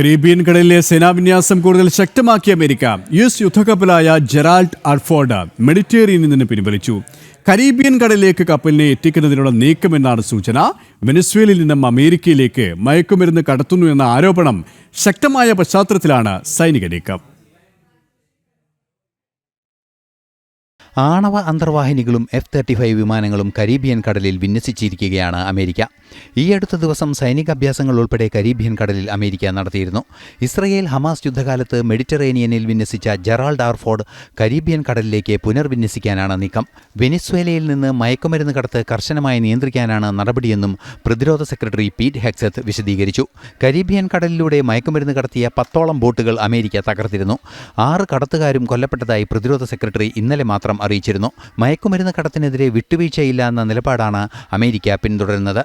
Caribbean കടലിലെ സേനാവിന്യാസം കൂടുതൽ ശക്തമാക്കിയ അമേരിക്ക യു എസ് യുദ്ധക്കപ്പലായ ജെറാൾഡ് അർഫോർഡ് മെഡിറ്റേറിയനിൽ നിന്ന് പിൻവലിച്ചു. കരീബിയൻ കടലിലേക്ക് കപ്പലിനെ എത്തിക്കുന്നതിനുള്ള നീക്കമെന്നാണ് സൂചന. വെനസ്വേലിൽ നിന്നും അമേരിക്കയിലേക്ക് മയക്കുമരുന്ന് കടത്തുന്നു എന്ന ആരോപണം ശക്തമായ പശ്ചാത്തലത്തിലാണ് സൈനിക നീക്കം. ആണവ അന്തർവാഹിനികളും എഫ് തേർട്ടി ഫൈവ് വിമാനങ്ങളും കരീബിയൻ കടലിൽ വിന്യസിച്ചിരിക്കുകയാണ് അമേരിക്ക. ഈ അടുത്ത ദിവസം സൈനിക അഭ്യാസങ്ങൾ ഉൾപ്പെടെ കരീബിയൻ കടലിൽ അമേരിക്ക നടത്തിയിരുന്നു. ഇസ്രയേൽ ഹമാസ് യുദ്ധകാലത്ത് മെഡിറ്ററേനിയനിൽ വിന്യസിച്ച ജെറാൾഡ് ആർഫോർഡ് കരീബിയൻ കടലിലേക്ക് പുനർവിന്യസിക്കാനാണ് നീക്കം. വെനിസ്വേലയിൽ നിന്ന് മയക്കുമരുന്ന് കടത്ത് കർശനമായി നിയന്ത്രിക്കാനാണ് നടപടിയെന്നും പ്രതിരോധ സെക്രട്ടറി പീറ്റ് ഹെക്സത്ത് വിശദീകരിച്ചു. കരീബിയൻ കടലിലൂടെ മയക്കുമരുന്ന് കടത്തിയ പത്തോളം ബോട്ടുകൾ അമേരിക്ക തകർത്തിരുന്നു. ആറ് കടത്തുകാരും കൊല്ലപ്പെട്ടതായി പ്രതിരോധ സെക്രട്ടറി ഇന്നലെ മാത്രം അറിയിച്ചിരുന്നു. മയക്കുമരുന്ന് കടത്തിനെതിരെ വിട്ടുവീഴ്ചയില്ല എന്ന നിലപാടാണ് അമേരിക്ക പിന്തുടരുന്നത്.